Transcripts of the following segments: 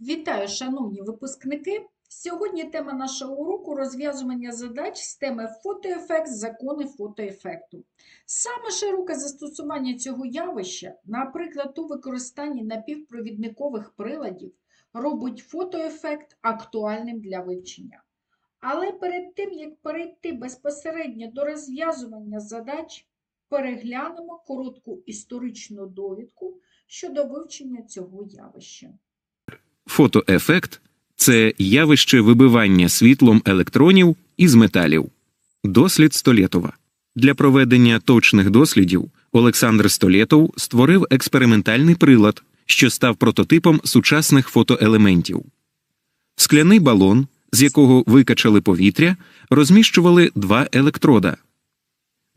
Вітаю, шановні випускники! Сьогодні тема нашого уроку розв'язування задач з теми фотоефект, закони фотоефекту. Саме широке застосування цього явища, наприклад, у використанні напівпровідникових приладів, робить фотоефект актуальним для вивчення. Але перед тим, як перейти безпосередньо до розв'язування задач, переглянемо коротку історичну довідку щодо вивчення цього явища. Фотоефект це явище вибивання світлом електронів із металів. Дослід Столєтова. Для проведення точних дослідів Олександр Столєтов створив експериментальний прилад, що став прототипом сучасних фотоелементів. Скляний балон, з якого викачали повітря, розміщували два електрода.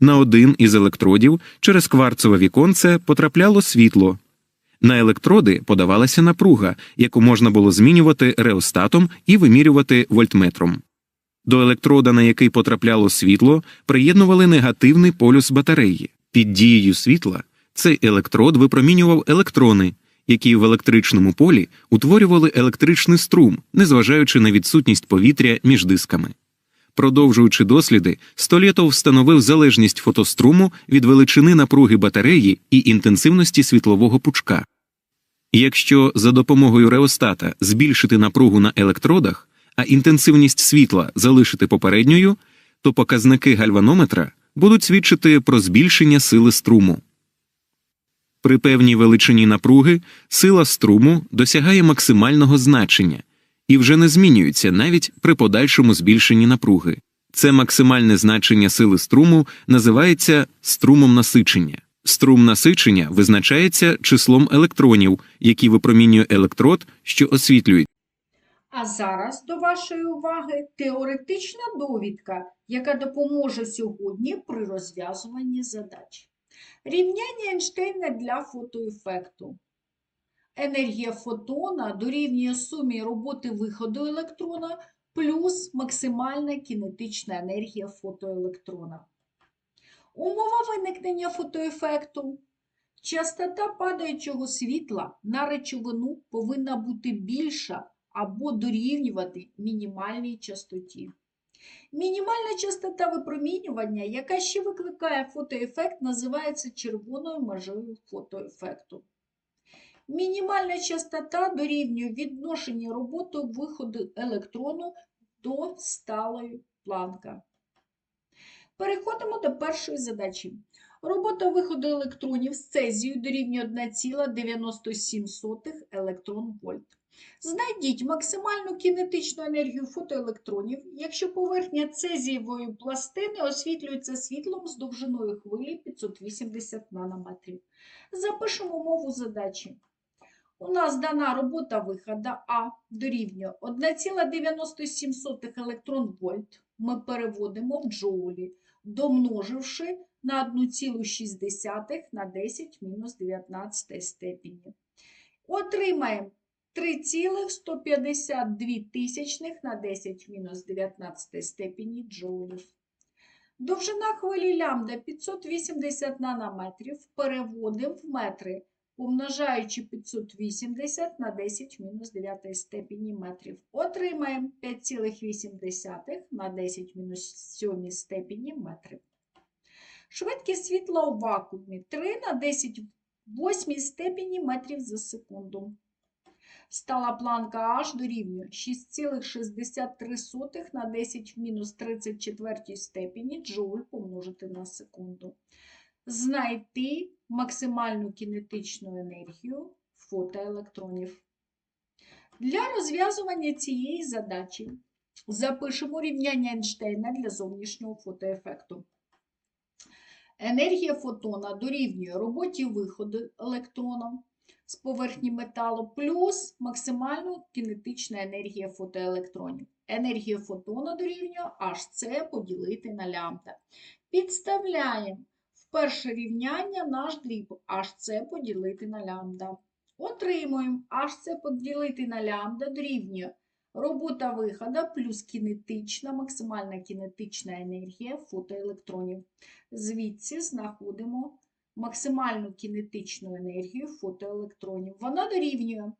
На один із електродів через кварцеве віконце потрапляло світло. На електроди подавалася напруга, яку можна було змінювати реостатом і вимірювати вольтметром. До електрода, на який потрапляло світло, приєднували негативний полюс батареї. Під дією світла цей електрод випромінював електрони, які в електричному полі утворювали електричний струм, незважаючи на відсутність повітря між дисками. Продовжуючи досліди, Столєтов встановив залежність фотоструму від величини напруги батареї і інтенсивності світлового пучка. Якщо за допомогою реостата збільшити напругу на електродах, а інтенсивність світла залишити попередньою, то показники гальванометра будуть свідчити про збільшення сили струму. При певній величині напруги сила струму досягає максимального значення і вже не змінюється навіть при подальшому збільшенні напруги. Це максимальне значення сили струму називається струмом насичення. Струм насичення визначається числом електронів, які випромінює електрод, що освітлюють. А зараз до вашої уваги теоретична довідка, яка допоможе сьогодні при розв'язуванні задач. Рівняння Ейнштейна для фотоефекту. Енергія фотона дорівнює сумі роботи виходу електрона плюс максимальна кінетична енергія фотоелектрона. Умова виникнення фотоефекту. Частота падаючого світла на речовину повинна бути більша або дорівнювати мінімальній частоті. Мінімальна частота випромінювання, яка ще викликає фотоефект, називається червоною межею фотоефекту. Мінімальна частота дорівнює відношенню роботи виходу електрону до сталої планка. Переходимо до першої задачі. Робота виходу електронів з цезію дорівнює 1,97 електрон вольт. Знайдіть максимальну кінетичну енергію фотоелектронів, якщо поверхня цезієвої пластини освітлюється світлом з довжиною хвилі 580 нанометрів. Запишемо мову задачі. У нас дана робота виходу А дорівнює 1,97 електрон вольт. Ми переводимо в джоулі, домноживши на 1,6 на 10 мінус 19 степені. Отримаємо 3,152 тисячних на 10 мінус 19 степені джоулів. Довжина хвилі лямбда 580 нанометрів переводимо в метри, помножаючи 580 на 10 мінус 9 степені метрів. Отримаємо 5,8 на 10 мінус 7 степені метрів. Швидкість світла у вакуумі 3 на 10 8 степені метрів за секунду. Стала планка H дорівнює 6,63 на 10 в мінус 34 степені джоуль помножити на секунду. Знайти максимальну кінетичну енергію фотоелектронів. Для розв'язування цієї задачі запишемо рівняння Ейнштейна для зовнішнього фотоефекту. Енергія фотона дорівнює роботі виходу електрона з поверхні металу плюс максимальну кінетична енергія фотоелектронів. Енергія фотона дорівнює Hc поділити на лямбда. Підставляємо перше рівняння наш дріб Hc поділити на лямбда. Отримуємо Hc поділити на лямбда дорівнює робота виходу плюс кінетична, максимальна кінетична енергія фотоелектронів. Звідси знаходимо максимальну кінетичну енергію фотоелектронів. Вона дорівнює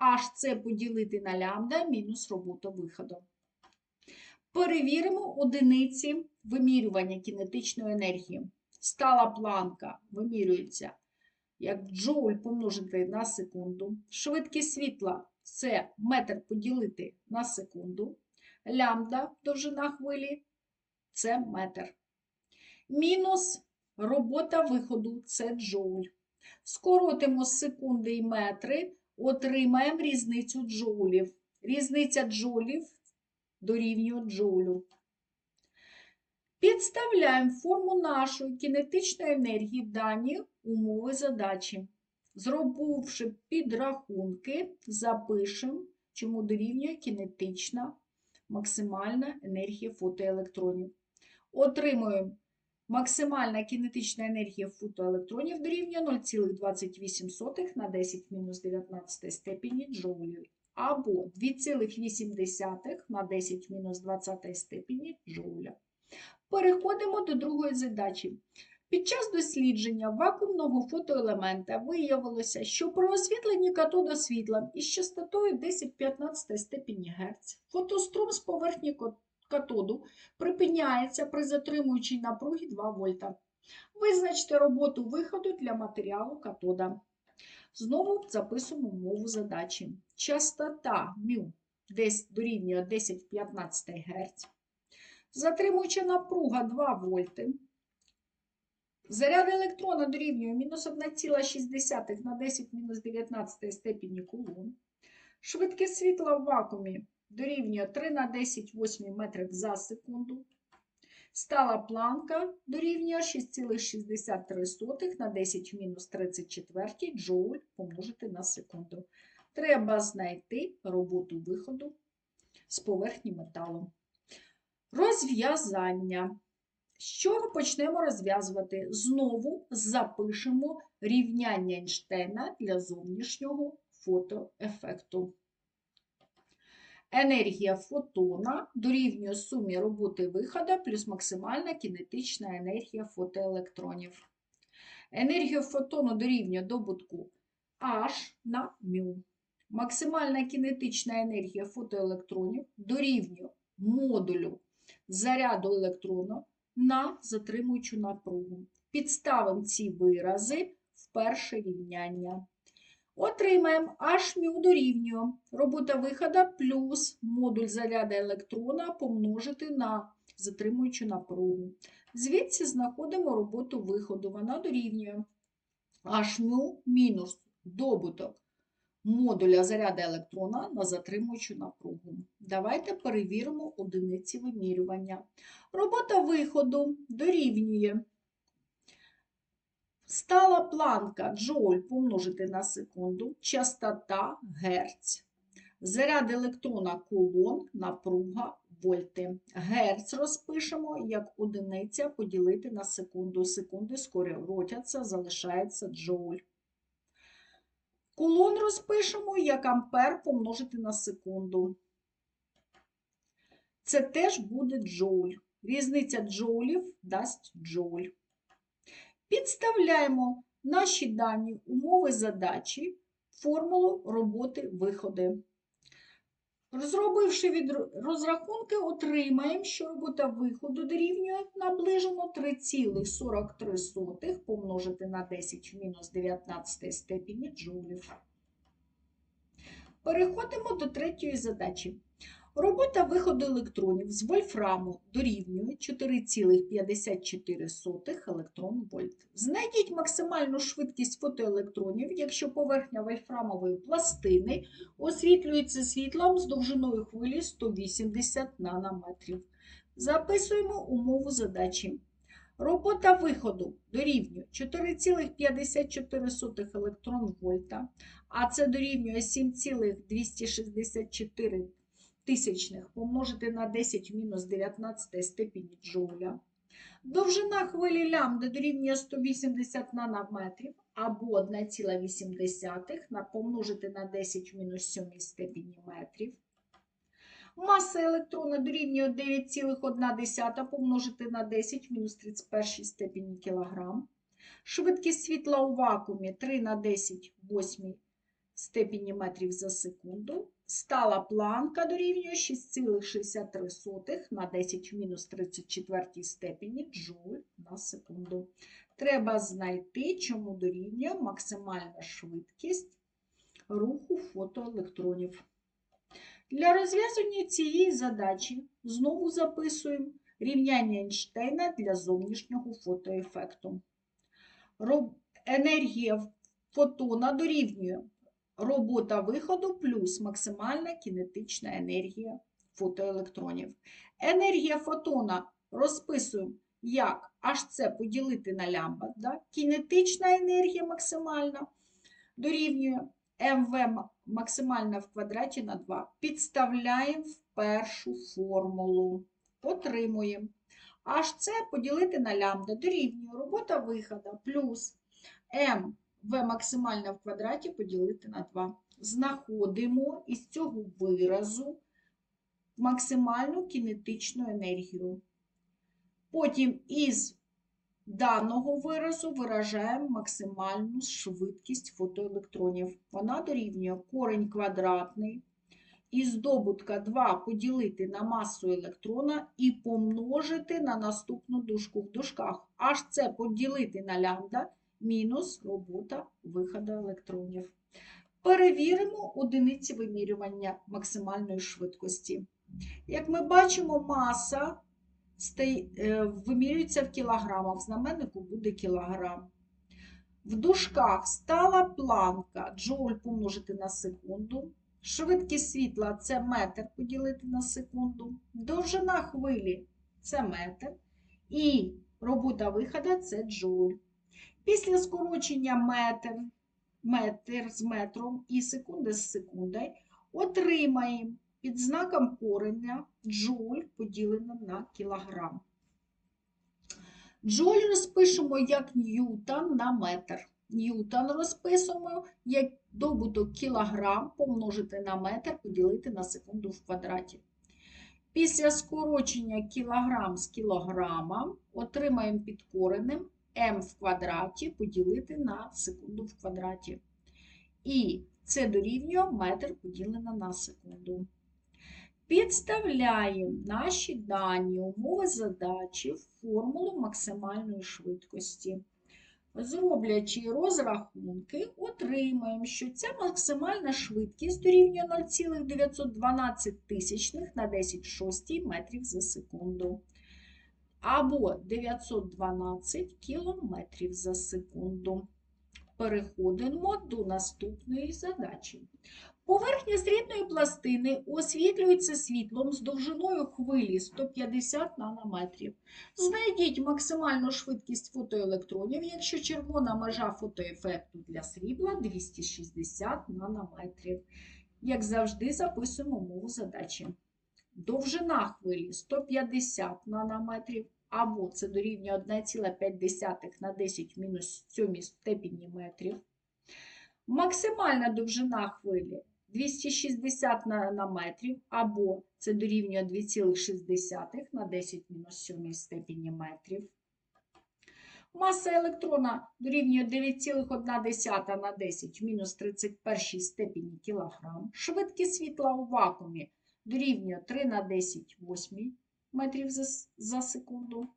HC поділити на лямбда мінус робота виходу. Перевіримо одиниці вимірювання кінетичної енергії. Стала планка вимірюється як джоуль помножити на секунду. Швидкість світла це метр поділити на секунду. Лямбда довжина хвилі це метр. Мінус робота виходу це джоуль. Скоротимо секунди і метри, отримаємо різницю джоулів. Різниця джоулів дорівнює джоулю. Підставляємо форму нашої кінетичної енергії дані умови задачі. Зробивши підрахунки, запишемо, чому дорівнює кінетична максимальна енергія фотоелектронів. Отримуємо максимальна кінетична енергія фотоелектронів дорівнює 0,28 на 10 мінус 19 степені джоулів або 2,8 на 10 мінус 20 степені джоуля. Переходимо до другої задачі. Під час дослідження вакуумного фотоелемента виявилося, що при освітленні катода світлом із частотою 10-15 степені Гц фотострум з поверхні катоду припиняється при затримуючій напругі 2 вольта. Визначте роботу виходу для матеріалу катода. Знову записуємо умову задачі. Частота μ десь дорівнює 10-15 Гц. Затримуюча напруга 2 вольти. Заряд електрона дорівнює мінус 1,6 на 10 мінус 19 степені кулон. Швидкість світла в вакуумі дорівнює 3 на 10 8 метрів за секунду. Стала планка дорівнює 6,63 на 10 мінус 34 джоуль помножити на секунду. Треба знайти роботу виходу з поверхні металу. Розв'язання. З чого почнемо розв'язувати? Знову запишемо рівняння Ейнштейна для зовнішнього фотоефекту. Енергія фотона дорівнює сумі роботи виходу плюс максимальна кінетична енергія фотоелектронів. Енергія фотону дорівнює добутку H на μ. Максимальна кінетична енергія фотоелектронів дорівнює модулю заряду електрона на затримуючу напругу. Підставимо ці вирази в перше рівняння. Отримаємо Hμ дорівнює робота виходу плюс модуль заряду електрона помножити на затримуючу напругу. Звідси знаходимо роботу виходу. Вона дорівнює Hμ мінус добуток модуля заряду електрона на затримуючу напругу. Давайте перевіримо одиниці вимірювання. Робота виходу дорівнює стала планка джоуль помножити на секунду, частота Герц. Заряд електрона кулон, напруга вольти. Герц розпишемо як одиниця поділити на секунду. Секунди скоротяться, залишається джоуль. Кулон розпишемо як ампер помножити на секунду. Це теж буде джоуль. Різниця джоулів дасть джоуль. Підставляємо наші дані умови задачі, формулу роботи виходи. Зробивши від розрахунки, отримаємо, що робота виходу дорівнює наближено 3,43 помножити на 10 в мінус 19 степені джулів. Переходимо до третьої задачі. Робота виходу електронів з вольфраму дорівнює 4,54 електрон вольт. Знайдіть максимальну швидкість фотоелектронів, якщо поверхня вольфрамової пластини освітлюється світлом з довжиною хвилі 180 нанометрів. Записуємо умову задачі. Робота виходу дорівнює 4,54 електрон вольта, а це дорівнює 7,264 тисячних помножити на 10 в мінус 19 степені джоуля. Довжина хвилі лямбда дорівнює 180 нанометрів або 1,8 помножити на 10 в мінус 7 степені метрів. Маса електрона дорівнює 9,1 помножити на 10 в мінус 31 степені кілограм. Швидкість світла у вакуумі 3 на 10 в 8 степені метрів за секунду. Стала планка дорівнює 6,63 на 10 в мінус 34 степені джоуль на секунду. Треба знайти, чому дорівнює максимальна швидкість руху фотоелектронів. Для розв'язання цієї задачі знову записуємо рівняння Ейнштейна для зовнішнього фотоефекту. Енергія фотона дорівнює робота виходу плюс максимальна кінетична енергія фотоелектронів. Енергія фотона розписуємо як Hc поділити на лямбда, да? кінетична енергія максимальна дорівнює МВ максимальна в квадраті на 2. Підставляємо в першу формулу. Отримуємо. Hc поділити на лямбда дорівнює робота виходу плюс м в максимальна в квадраті поділити на 2. Знаходимо із цього виразу максимальну кінетичну енергію. Потім із даного виразу виражаємо максимальну швидкість фотоелектронів. Вона дорівнює корень квадратний із добутка 2 поділити на масу електрона і помножити на наступну дужку в дужках. Аж це поділити на лямбда мінус робота виходу електронів. Перевіримо одиниці вимірювання максимальної швидкості. Як ми бачимо, маса е, вимірюється в кілограмах, в знаменнику буде кілограм. В дужках стала планка джоуль помножити на секунду. Швидкість світла це метр поділити на секунду. Довжина хвилі це метр. І робота виходу це джоуль. Після скорочення метр, метр з метром і секунди з секундою отримаємо під знаком кореня джоуль поділено на кілограм. Джоуль розпишемо як ньютон на метр. Ньютон розписуємо як добуток кілограм помножити на метр поділити на секунду в квадраті. Після скорочення кілограм з кілограмом отримаємо під коренем m в квадраті поділити на секунду в квадраті. І це дорівнює метр поділено на секунду. Підставляємо наші дані умови задачі в формулу максимальної швидкості. Зроблячи розрахунки, отримаємо, що ця максимальна швидкість дорівнює 0,912 на 10 шостій метрів за секунду. Або 912 кілометрів за секунду. Переходимо до наступної задачі. Поверхня срібної пластини освітлюється світлом з довжиною хвилі 150 нанометрів. Знайдіть максимальну швидкість фотоелектронів, якщо червона межа фотоефекту для срібла 260 нанометрів. Як завжди, записуємо умову задачі. Довжина хвилі 150 нанометрів, або це дорівнює 1,5 на 10 мінус 7 степені метрів. Максимальна довжина хвилі 260 нанометрів, або це дорівнює 2,6 на 10 мінус 7 степені метрів. Маса електрона дорівнює 9,1 на 10 мінус 31 степені кілограм. Швидкість світла у вакуумі дорівнює 3 на 10 8 метрів за, за секунду.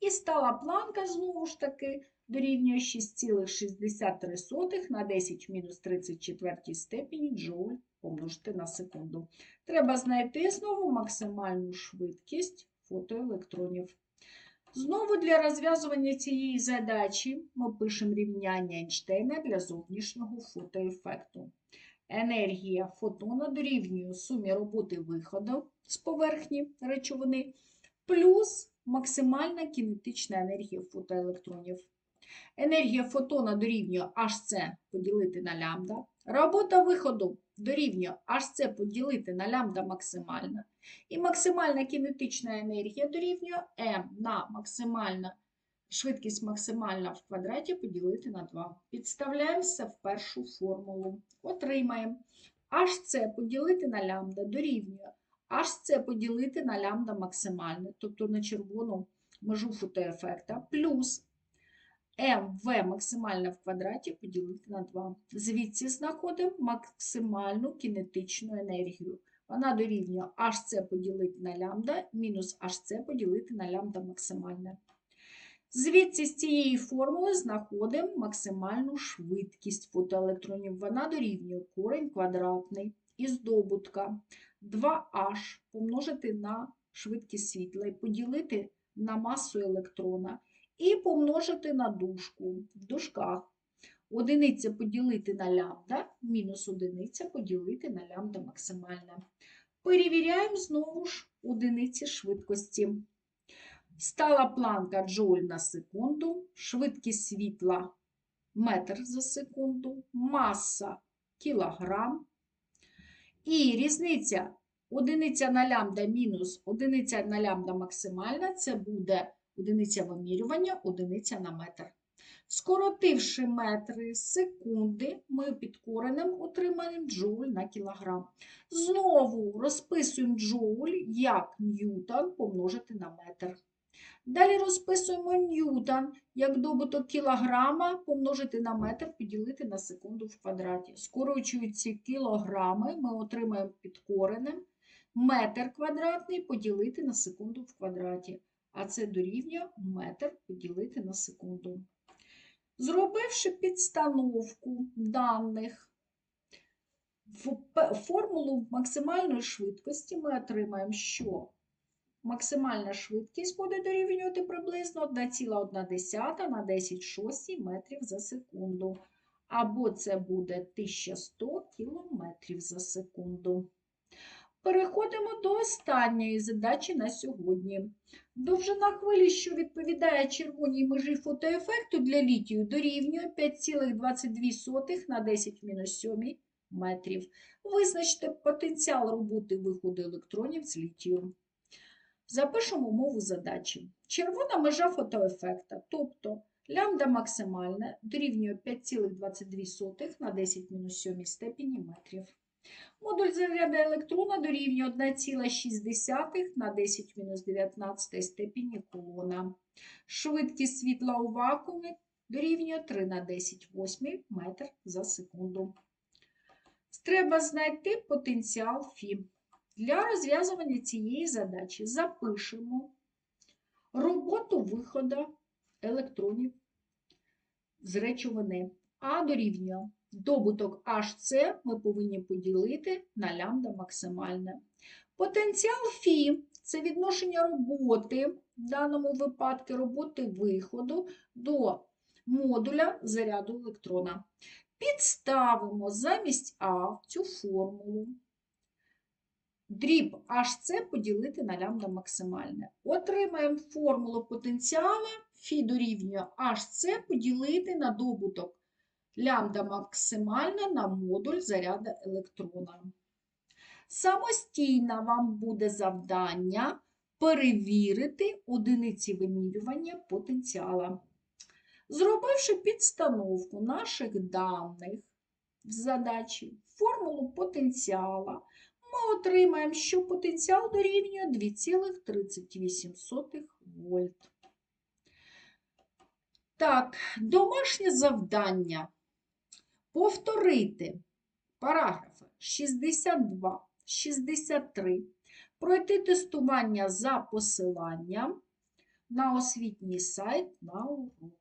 І стала планка знову ж таки дорівнює 6,63 на 10 мінус 34 степені джоуль помножити на секунду. Треба знайти знову максимальну швидкість фотоелектронів. Знову для розв'язування цієї задачі ми пишемо рівняння Ейнштейна для зовнішнього фотоефекту. Енергія фотона дорівнює сумі роботи виходу з поверхні речовини плюс максимальна кінетична енергія фотоелектронів. Енергія фотона дорівнює Hc поділити на лямбда. Робота виходу дорівнює Hc поділити на лямбда максимальна. І максимальна кінетична енергія дорівнює m на максимальна швидкість максимальна в квадраті поділити на 2. Підставляємо все в першу формулу. Отримаємо Hc поділити на лямбда дорівнює Hc поділити на лямбда максимальне, тобто на червону межу фотоефекта, плюс МВ максимальне в квадраті поділити на 2. Звідси знаходимо максимальну кінетичну енергію. Вона дорівнює HC поділити на лямбда мінус HC поділити на лямбда максимальне. Звідси з цієї формули знаходимо максимальну швидкість фотоелектронів. Вона дорівнює корень квадратний із добутка 2h помножити на швидкість світла і поділити на масу електрона і помножити на дужку в дужках. Одиниця поділити на лямбда, мінус одиниця поділити на лямбда максимальне. Перевіряємо знову ж одиниці швидкості. Стала планка джоуль на секунду, швидкість світла метр за секунду, маса кілограм. І різниця одиниця на лямбда мінус одиниця на лямбда максимальна це буде одиниця вимірювання, одиниця на метр. Скоротивши метри секунди, ми під коренем отримаємо джоуль на кілограм. Знову розписуємо джоуль як ньютон помножити на метр. Далі розписуємо ньютон як добуток кілограма помножити на метр поділити на секунду в квадраті. Скорочуючи кілограми, ми отримаємо під коренем метр квадратний поділити на секунду в квадраті. А це дорівнює метр поділити на секунду. Зробивши підстановку даних в формулу максимальної швидкості, ми отримаємо, що максимальна швидкість буде дорівнювати приблизно 1,1 на 10 шостій метрів за секунду. Або це буде 1100 кілометрів за секунду. Переходимо до останньої задачі на сьогодні. Довжина хвилі, що відповідає червоній межі фотоефекту для літію, дорівнює 5,22 на 10 мінус 7 метрів. Визначте потенціал роботи виходу електронів з літію. Запишемо мову задачі. Червона межа фотоефекта, тобто лямбда максимальна, дорівнює 5,22 на 10 мінус 7 степені метрів. Модуль заряду електрона дорівнює 1,6 на 10 мінус 19 степені кулона. Швидкість світла у вакуумі дорівнює 3 на 10 8 метр за секунду. Треба знайти потенціал Фі. Для розв'язування цієї задачі запишемо роботу виходу електронів з речовини. А дорівнює добуток HC ми повинні поділити на лямбда максимальне. Потенціал Фі це відношення роботи, в даному випадку роботи виходу до модуля заряду електрона. Підставимо замість А в цю формулу. Дріб HC поділити на лямбда максимальне. Отримаємо формулу потенціалу Фі дорівнює HC поділити на добуток лямбда максимальна на модуль заряду електрона. Самостійно вам буде завдання перевірити одиниці вимірювання потенціала. Зробивши підстановку наших даних в задачі, формулу потенціала, ми отримаємо, що потенціал дорівнює 2,38 вольт. Так, домашнє завдання повторити параграфи 62, 63, пройти тестування за посиланням на освітній сайт на урок.